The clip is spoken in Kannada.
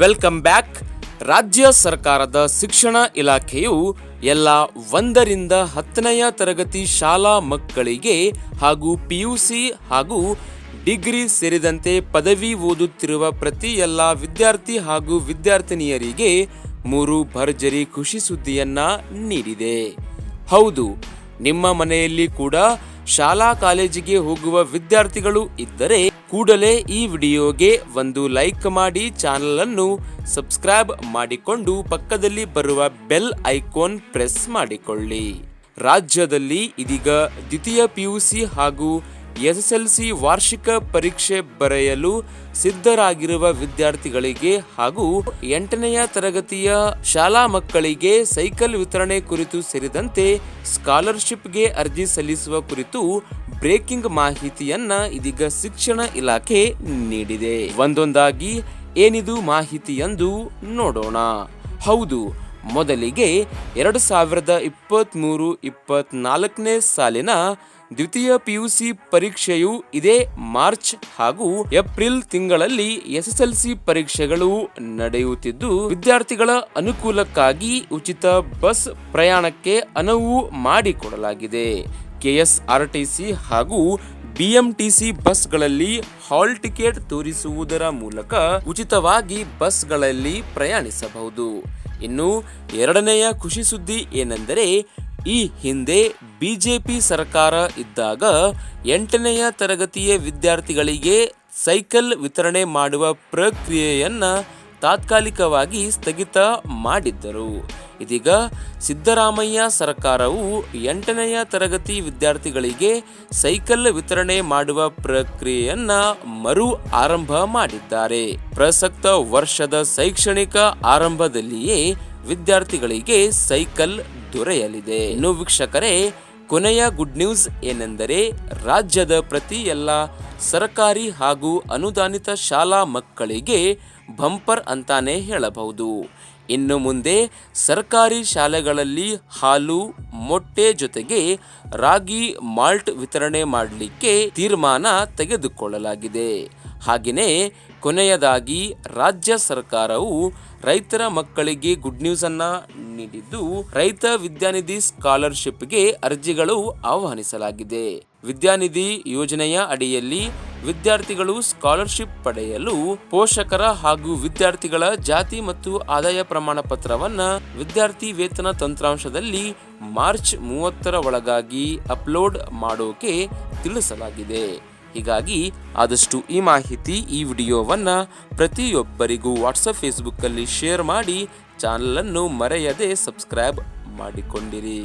ವೆಲ್ಕಮ್ ಬ್ಯಾಕ್ ರಾಜ್ಯ ಸರ್ಕಾರದ ಶಿಕ್ಷಣ ಇಲಾಖೆಯು ಎಲ್ಲ ಒಂದರಿಂದ ಹತ್ತನೆಯ ತರಗತಿ ಶಾಲಾ ಮಕ್ಕಳಿಗೆ ಹಾಗೂ ಪಿಯುಸಿ ಹಾಗೂ ಡಿಗ್ರಿ ಸೇರಿದಂತೆ ಪದವಿ ಓದುತ್ತಿರುವ ಪ್ರತಿ ಎಲ್ಲ ವಿದ್ಯಾರ್ಥಿ ಹಾಗೂ ವಿದ್ಯಾರ್ಥಿನಿಯರಿಗೆ ಮೂರು ಭರ್ಜರಿ ಖುಷಿ ಸುದ್ದಿಯನ್ನ ನೀಡಿದೆ. ಹೌದು, ನಿಮ್ಮ ಮನೆಯಲ್ಲಿ ಕೂಡ ಶಾಲಾ ಕಾಲೇಜಿಗೆ ಹೋಗುವ ವಿದ್ಯಾರ್ಥಿಗಳು ಇದ್ದರೆ ಕೂಡಲೇ ಈ ವಿಡಿಯೋಗೆ ಒಂದು ಲೈಕ್ ಮಾಡಿ ಚಾನಲ್ ಅನ್ನು ಸಬ್ಸ್ಕ್ರೈಬ್ ಮಾಡಿಕೊಂಡು ಪಕ್ಕದಲ್ಲಿ ಬರುವ ಬೆಲ್ ಐಕಾನ್ ಪ್ರೆಸ್ ಮಾಡಿಕೊಳ್ಳಿ. ರಾಜ್ಯದಲ್ಲಿ ಇದೀಗ ದ್ವಿತೀಯ ಪಿಯುಸಿ ಹಾಗೂ ಎಸ್ಎಸ್ಎಲ್ಸಿ ವಾರ್ಷಿಕ ಪರೀಕ್ಷೆ ಬರೆಯಲು ಸಿದ್ಧರಾಗಿರುವ ವಿದ್ಯಾರ್ಥಿಗಳಿಗೆ ಹಾಗೂ ಎಂಟನೆಯ ತರಗತಿಯ ಶಾಲಾ ಮಕ್ಕಳಿಗೆ ಸೈಕಲ್ ವಿತರಣೆ ಕುರಿತು ಸೇರಿದಂತೆ ಸ್ಕಾಲರ್ಶಿಪ್ಗೆ ಅರ್ಜಿ ಸಲ್ಲಿಸುವ ಕುರಿತು ಬ್ರೇಕಿಂಗ್ ಮಾಹಿತಿಯನ್ನ ಇದೀಗ ಶಿಕ್ಷಣ ಇಲಾಖೆ ನೀಡಿದೆ. ಒಂದೊಂದಾಗಿ ಏನಿದು ಮಾಹಿತಿ ಎಂದು ನೋಡೋಣ. ಹೌದು, ಮೊದಲಿಗೆ ಎರಡು ಸಾವಿರದ ಇಪ್ಪತ್ತ್ಮೂರು ಇಪ್ಪತ್ನಾಲ್ಕನೇ ಸಾಲಿನ ದ್ವಿತೀಯ ಪಿಯುಸಿ ಪರೀಕ್ಷೆಯು ಇದೇ ಮಾರ್ಚ್ ಹಾಗೂ ಏಪ್ರಿಲ್ ತಿಂಗಳಲ್ಲಿ ಎಸ್ಎಸ್ಎಲ್ಸಿ ಪರೀಕ್ಷೆಗಳು ನಡೆಯುತ್ತಿದ್ದು, ವಿದ್ಯಾರ್ಥಿಗಳ ಅನುಕೂಲಕ್ಕಾಗಿ ಉಚಿತ ಬಸ್ ಪ್ರಯಾಣಕ್ಕೆ ಅನುವು ಮಾಡಿಕೊಡಲಾಗಿದೆ. ಕೆಎಸ್ಆರ್ಟಿಸಿ ಹಾಗೂ ಬಿಎಂಟಿಸಿ ಬಸ್ಗಳಲ್ಲಿ ಹಾಲ್ ಟಿಕೆಟ್ ತೋರಿಸುವುದರ ಮೂಲಕ ಉಚಿತವಾಗಿ ಬಸ್ಗಳಲ್ಲಿ ಪ್ರಯಾಣಿಸಬಹುದು. ಇನ್ನು ಎರಡನೆಯ ಖುಷಿ ಸುದ್ದಿ ಏನೆಂದರೆ, ಈ ಹಿಂದೆ ಬಿಜೆಪಿ ಸರ್ಕಾರ ಇದ್ದಾಗ ಎಂಟನೆಯ ತರಗತಿಯ ವಿದ್ಯಾರ್ಥಿಗಳಿಗೆ ಸೈಕಲ್ ವಿತರಣೆ ಮಾಡುವ ಪ್ರಕ್ರಿಯೆಯನ್ನು ತಾತ್ಕಾಲಿಕವಾಗಿ ಸ್ಥಗಿತ ಮಾಡಿದ್ದರು. ಇದೀಗ ಸಿದ್ದರಾಮಯ್ಯ ಸರ್ಕಾರವು ಎಂಟನೆಯ ತರಗತಿ ವಿದ್ಯಾರ್ಥಿಗಳಿಗೆ ಸೈಕಲ್ ವಿತರಣೆ ಮಾಡುವ ಪ್ರಕ್ರಿಯೆಯನ್ನ ಮರು ಆರಂಭ ಮಾಡಿದ್ದಾರೆ. ಪ್ರಸಕ್ತ ವರ್ಷದ ಶೈಕ್ಷಣಿಕ ಆರಂಭದಲ್ಲಿಯೇ ವಿದ್ಯಾರ್ಥಿಗಳಿಗೆ ಸೈಕಲ್ ದೊರೆಯಲಿದೆ. ಇನ್ನು ವೀಕ್ಷಕರೇ, ಕೊನೆಯ ಗುಡ್ ನ್ಯೂಸ್ ಏನೆಂದರೆ ರಾಜ್ಯದ ಪ್ರತಿ ಎಲ್ಲ ಸರ್ಕಾರಿ ಹಾಗೂ ಅನುದಾನಿತ ಶಾಲಾ ಮಕ್ಕಳಿಗೆ ಬಂಪರ್ ಅಂತಾನೆ ಹೇಳಬಹುದು. ಇನ್ನು ಮುಂದೆ ಸರ್ಕಾರಿ ಶಾಲೆಗಳಲ್ಲಿ ಹಾಲು, ಮೊಟ್ಟೆ ಜೊತೆಗೆ ರಾಗಿ, ಮಾಲ್ಟ್ ವಿತರಣೆ ಮಾಡಲಿಕ್ಕೆ ತೀರ್ಮಾನ ತೆಗೆದುಕೊಳ್ಳಲಾಗಿದೆ. ಹಾಗೆಯೇ ಕೊನೆಯದಾಗಿ ರಾಜ್ಯ ಸರ್ಕಾರವು ರೈತರ ಮಕ್ಕಳಿಗೆ ಗುಡ್ ನ್ಯೂಸ್ ಅನ್ನ ನೀಡಿದ್ದು ರೈತ ವಿದ್ಯಾನಿಧಿ ಸ್ಕಾಲರ್ಶಿಪ್ಗೆ ಅರ್ಜಿಗಳು ಆಹ್ವಾನಿಸಲಾಗಿದೆ. ವಿದ್ಯಾನಿಧಿ ಯೋಜನೆಯ ಅಡಿಯಲ್ಲಿ ವಿದ್ಯಾರ್ಥಿಗಳು ಸ್ಕಾಲರ್ಶಿಪ್ ಪಡೆಯಲು ಪೋಷಕರ ಹಾಗೂ ವಿದ್ಯಾರ್ಥಿಗಳ ಜಾತಿ ಮತ್ತು ಆದಾಯ ಪ್ರಮಾಣ ಪತ್ರವನ್ನ ವಿದ್ಯಾರ್ಥಿ ವೇತನ ತಂತ್ರಾಂಶದಲ್ಲಿ ಮಾರ್ಚ್ ಮೂವತ್ತರ ಒಳಗಾಗಿ ಅಪ್ಲೋಡ್ ಮಾಡೋಕೆ ತಿಳಿಸಲಾಗಿದೆ. ಹೀಗಾಗಿ ಆದಷ್ಟು ಈ ಮಾಹಿತಿ ಈ ವಿಡಿಯೋವನ್ನು ಪ್ರತಿಯೊಬ್ಬರಿಗೂ ವಾಟ್ಸಪ್, ಫೇಸ್ಬುಕ್ಕಲ್ಲಿ ಶೇರ್ ಮಾಡಿ ಚಾನಲನ್ನು ಮರೆಯದೆ ಸಬ್ಸ್ಕ್ರೈಬ್ ಮಾಡಿಕೊಂಡಿರಿ.